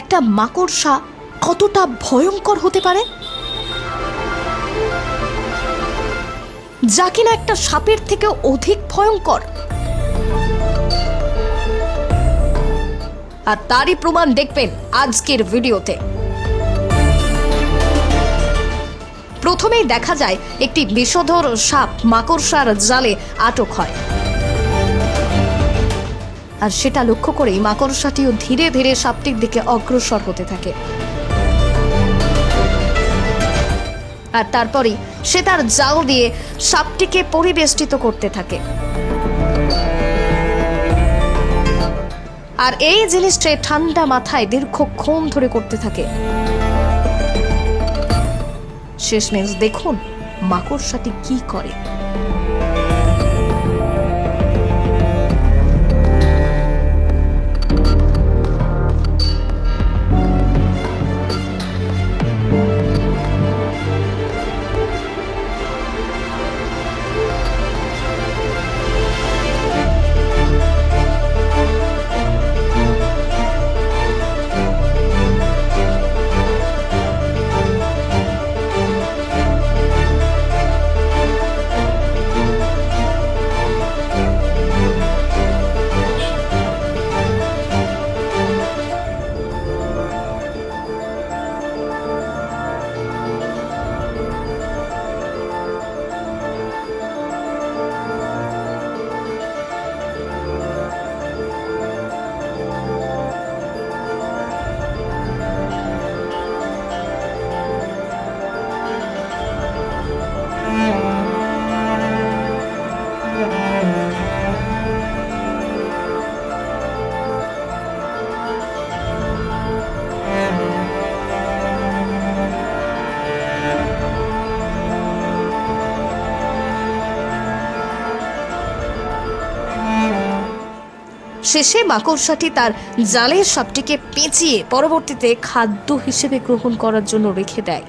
একটা মাকড়সা কতটা ভয়ঙ্কর হতে পারে? যা কিনা একটা সাপের থেকে অধিক ভয়ঙ্কর। আর তারই প্রমাণ দেখবেন আজকের ভিডিওতে। প্রথমেই দেখা যায় একটি বিষধর সাপ মাকড়সার জালে আটক হয়। আর সেটা লক্ষ্য করেই মাকড়সাটিও ধীরে ধীরে সাপটির দিকে অগ্রসর হতে থাকে। আর তারপরেই সে তার জাল দিয়ে সাপটিকে পরিবেষ্টিত করতে থাকে। আর এই জিনিসটা ঠান্ডা মাথায় দীর্ঘক্ষণ ধরে করতে থাকে। শেষমেশ দেখুন মাকড়সাটি কি করে। শেষে মাকড়সাটি তার জালের সাপটিকে পেঁচিয়ে পরবর্তীতে খাদ্য হিসেবে গ্রহণ করার জন্য রেখে দেয়।